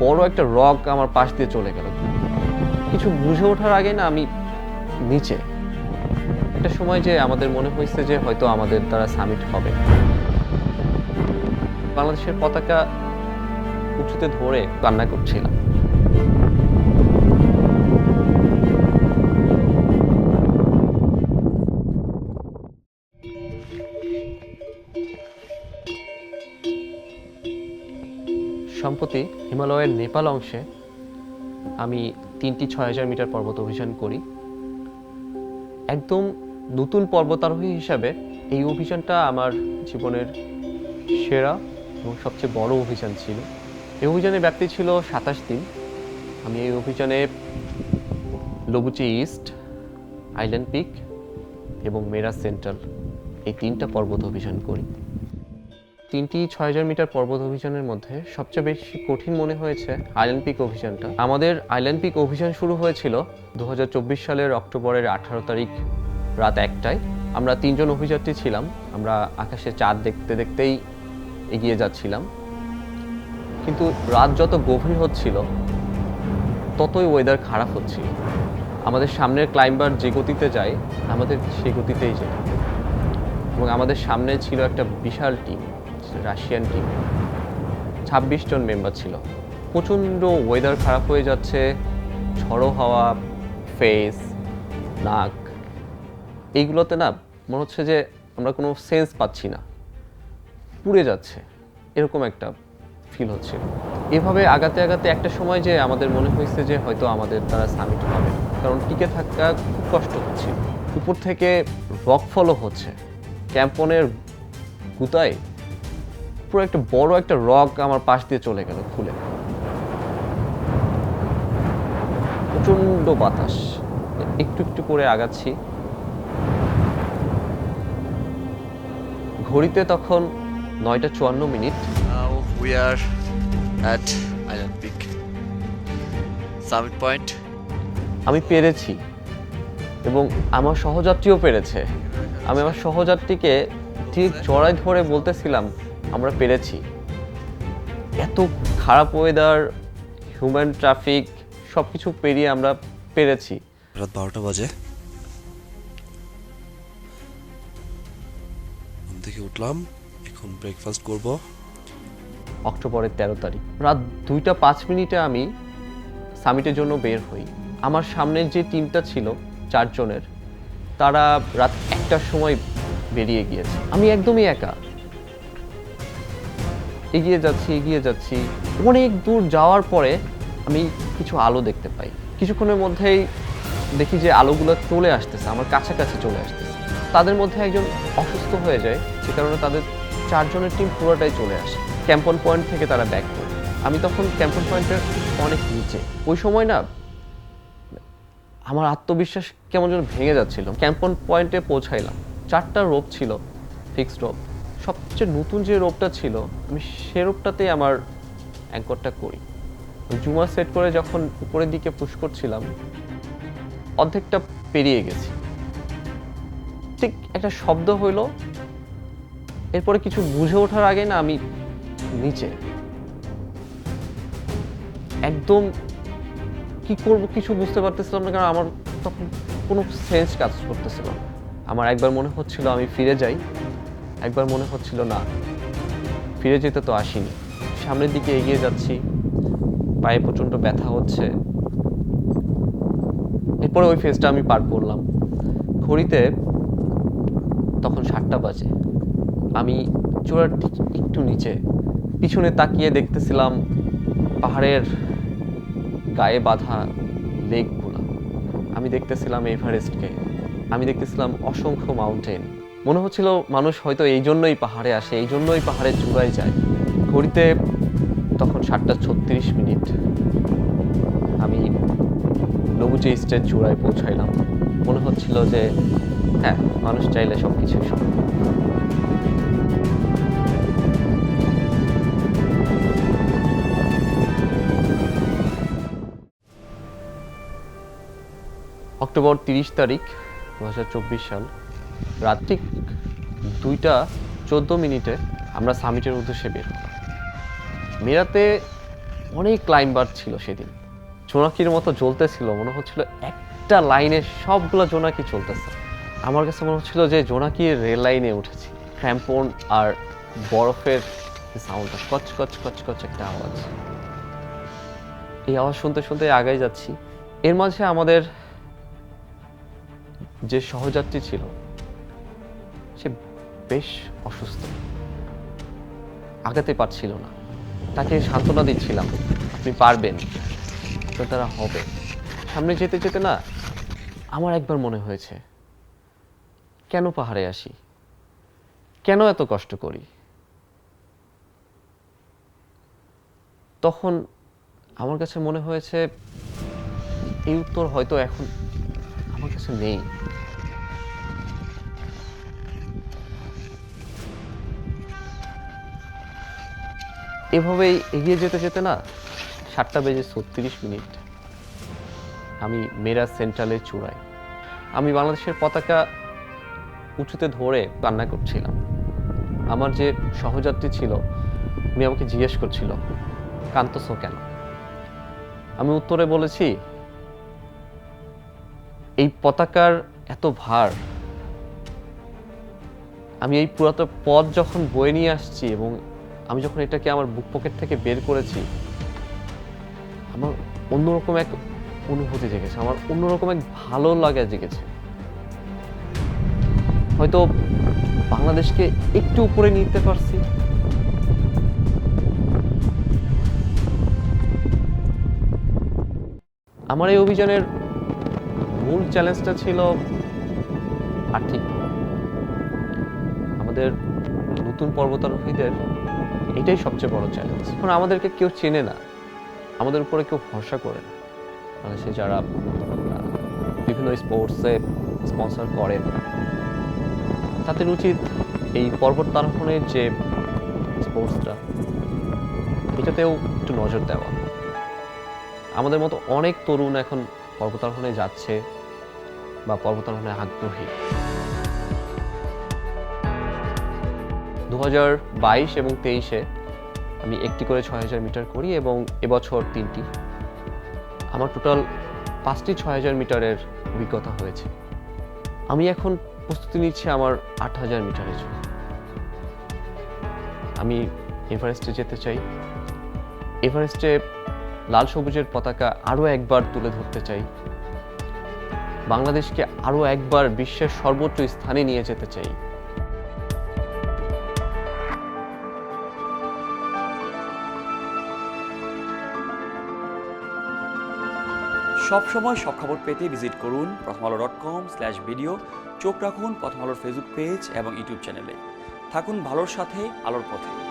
বড় একটা রক আমার পাশ দিয়ে চলে গেল। কিছু বুঝে ওঠার আগে না আমি নিচে। একটা সময় যে আমাদের মনে হয়েছে যে হয়তো আমাদের দ্বারা সামিট হবে। বাংলাদেশের পতাকা উঁচুতে ধরে কান্না করছিলাম। সম্প্রতি হিমালয়ের নেপাল অংশে আমি তিনটি ছয় হাজার মিটার পর্বত অভিযান করি। একদম নতুন পর্বতারোহী হিসাবে এই অভিযানটা আমার জীবনের সেরা এবং সবচেয়ে বড় অভিযান ছিল। এই অভিযানের ব্যাপ্তি ছিল সাতাশ দিন। আমি এই অভিযানে লবুচি ইস্ট, আইল্যান্ড পিক এবং মেরা সেন্ট্রাল এই তিনটা পর্বত অভিযান করি। তিনটি ছয় হাজার মিটার পর্বত অভিযানের মধ্যে সবচেয়ে বেশি কঠিন মনে হয়েছে আইল্যান্ড পিক অভিযানটা। আমাদের আইল্যান্ড পিক অভিযান শুরু হয়েছিল দু হাজার চব্বিশ সালের অক্টোবরের আঠারো তারিখ রাত একটায়। আমরা তিনজন অভিযাত্রী ছিলাম, আমরা আকাশে চাঁদ দেখতে দেখতেই এগিয়ে যাচ্ছিলাম। কিন্তু রাত যত গভীর হচ্ছিল, ততই ওয়েদার খারাপ হচ্ছিল। আমাদের সামনের ক্লাইম্বার যে গতিতে যায়, আমাদের সেই গতিতেই যেত। এবং আমাদের সামনে ছিল একটা বিশাল টিম রাশিয়ান টিম ছাব্বিশ জন মেম্বার ছিল। প্রচণ্ড ওয়েদার খারাপ হয়ে যাচ্ছে, ঝড়ো হাওয়া ফেস নাক। এইগুলোতে না, মনে হচ্ছে যে আমরা কোনো সেন্স পাচ্ছি না। পুড়ে যাচ্ছে। এরকম একটা ফিল হচ্ছে। এভাবে আগাতে আগাতে একটা সময় যে আমাদের মনে হয়েছে যে হয়তো আমাদের তারা সামিট হবে। কারণ টিকে থাকা খুব কষ্ট হচ্ছিল উপর থেকে রক ফলো হচ্ছে। ক্যাম্পনের গুতায় পুরো একটা বড় একটা রক আমার পাশ দিয়ে চলে গেল খুলে। প্রচণ্ড বাতাস। একটু একটু করে আগাচ্ছি। ঘড়িতে তখন নয়টা চুয়ান্ন minute. We are at Island Peak. Summit Point. আমি পেরেছি এবং আমার সহযাত্রীও পেরেছে। আমি আমার সহযাত্রীকে ঠিক জড়াই ধরে বলতেছিলাম আমরা পেরেছি। এত খারাপ ওয়েদার হিউম্যান ট্রাফিক সব কিছু পেরিয়ে আমরা পেরেছি। রাত বারোটা বাজে। ঘুম থেকে উঠলাম এখন ব্রেকফাস্ট করব। অক্টোবরের তেরো তারিখ। রাত দুইটা পাঁচ মিনিটে আমি সামিটের জন্য বের হই। আমার সামনের যে টিমটা ছিল চারজনের তারা রাত একটার সময় বেরিয়ে গিয়েছে। আমি একদমই একা। এগিয়ে যাচ্ছি এগিয়ে যাচ্ছি। অনেক দূর যাওয়ার পরে আমি কিছু আলো দেখতে পাই। কিছুক্ষণের মধ্যেই দেখি যে আলোগুলো চলে আসতেছে, আমার কাছাকাছি চলে আসতেছে। তাদের মধ্যে একজন অসুস্থ হয়ে যায়, সে কারণে তাদের চারজনের টিম পুরোটাই চলে আসে। ক্যাম্পন পয়েন্ট থেকে তারা ব্যাক করে। আমি তখন ক্যাম্পন পয়েন্টের অনেক নিচে। ওই সময় না, আমার আত্মবিশ্বাস কেমন যেন ভেঙে যাচ্ছিল। ক্যাম্পন পয়েন্টে পৌঁছাইলাম। চারটা রোপ ছিল ফিক্সড রোপ সবচেয়ে নতুন যে রোপটা ছিল, আমি সে রোপটাতেই আমার অ্যাঙ্করটা করি। জুমা সেট করে যখন উপরের দিকে পুশ করছিলাম, অর্ধেকটা পেরিয়ে গেছি। ঠিক একটা শব্দ হইল, এরপরে কিছু বুঝে ওঠার আগে না আমি নিচে। একদম কি করব কিছু বুঝতে পারতেছিলাম না, কারণ আমার তখন কোনো সেন্স কাজ করতেছিল আমার একবার মনে হচ্ছিল আমি ফিরে যাই। একবার মনে হচ্ছিল না। ফিরে যেতে তো আসিনি। সামনের দিকে এগিয়ে যাচ্ছি। পায়ে প্রচণ্ড ব্যথা হচ্ছে। এরপরে ওই ফেজটা আমি পার করলাম। ঘড়িতে তখন সাতটা বাজে। আমি চূড়ার ঠিক একটু নিচে, পিছনে তাকিয়ে দেখতেছিলাম পাহাড়ের গায়ে বাঁধা লেকগুলো। আমি দেখতেছিলাম এভারেস্টকে। আমি দেখতেছিলাম অসংখ্য মাউন্টেন। মনে হচ্ছিল মানুষ হয়তো এই জন্যই পাহাড়ে আসে, এই জন্যই পাহাড়ের চূড়ায় যায়। ঘড়িতে তখন সাতটা ছত্রিশ মিনিট। আমি লবুচে স্টেজ চূড়ায় পৌঁছাইলাম। মনে হচ্ছিল যে হ্যাঁ মানুষ চাইলে সব। কিছুই সম্ভব অক্টোবর তিরিশ তারিখ দু চব্বিশ রাত্রি দুইটা চোদ্দ মিনিটে আমরা সামিটের উদ্দেশ্যে বের হলাম। মেরাতে অনেক ক্লাইম্বার ছিল সেদিন। জোনাকির মতো জ্বলতেছিল, মনে হচ্ছিল একটা লাইনে সবগুলো জোনাকি চলতেছে। আমার কাছে মনে হচ্ছিল যে জোনাকির রেল লাইনে উঠেছি। ক্র্যাম্পন আর বরফের সাউন্ডটা কচ কচ কচ কচ একটা আওয়াজ। এই আওয়াজ শুনতে শুনতে আগাই যাচ্ছি। এর মাঝে আমাদের যে সহযাত্রী ছিল বেশ অসুস্থ। আগাতে পারছিল না। তাকে সান্ত্বনা দিচ্ছিলাম, আপনি পারবেন, আপনার দ্বারা হবে। সামনে যেতে যেতে না, আমার একবার মনে হয়েছে, কেন পাহাড়ে আসি? কেন এত কষ্ট করি? তখন আমার কাছে মনে হয়েছে, এই উত্তর হয়তো এখন আমার কাছে নেই। এভাবেই এগিয়ে যেতে যেতে না সাতটা বেজে ছত্রিশ মিনিট আমি মেরা সেন্ট্রালে চূড়াই। আমি বাংলাদেশের পতাকা উঁচুতে ধরে কান্না করছিলাম। আমার যে সহযাত্রী ছিল, উনি আমাকে জিজ্ঞেস করছিল কান্তস কেন? আমি উত্তরে বলেছি, এই পতাকার এত ভার, আমি এই পুরাতন পথ যখন বয়ে নিয়ে আসছি এবং আমি যখন এটাকে আমার বুক পকেট থেকে বের করেছি, আমার অন্যরকম এক অনুভূতি জেগেছে, আমার অন্যরকম এক ভালো লাগা জেগেছে। হয়তো বাংলাদেশকে একটু উপরে নিতে পারছি। আমার এই অভিযানের মূল চ্যালেঞ্জটা ছিল আর্থিক। আমাদের নতুন পর্বতারোহীদের এটাই সবচেয়ে বড় চ্যালেঞ্জ এখন আমাদেরকে কেউ চেনে না, আমাদের উপরে কেউ ভরসা করে না। মানে সে যারা বিভিন্ন স্পোর্টসে স্পন্সর করেন তাদের উচিত এই পর্বত আরোহণের যে স্পোর্টসটা এটাতেও একটু নজর দেওয়া। আমাদের মতো অনেক তরুণ এখন পর্বতারোহণে যাচ্ছে বা পর্বতারোহণে আগ্রহী। দু বাইশ এবং তেইশে আমি একটি করে ছয় হাজার মিটার করি এবং এবছর তিনটি। আমার টোটাল পাঁচটি ছয় হাজার মিটারের অভিজ্ঞতা হয়েছে। আমি এখন প্রস্তুতি নিচ্ছি আমার আট হাজার মিটারের জন্য। আমি এভারেস্টে যেতে চাই। এভারেস্টে লাল সবুজের পতাকা আরও একবার তুলে ধরতে চাই। বাংলাদেশকে আরও একবার বিশ্বের সর্বোচ্চ স্থানে নিয়ে যেতে চাই। সব সময় সব খবর পেতে ভিজিট করুন প্রথম আলো ডট কম স্ল্যাশ ভিডিও চোখ রাখুন প্রথম আলোর ফেসবুক পেজ এবং ইউটিউব চ্যানেলে থাকুন ভালোর সাথে, আলোর পথে।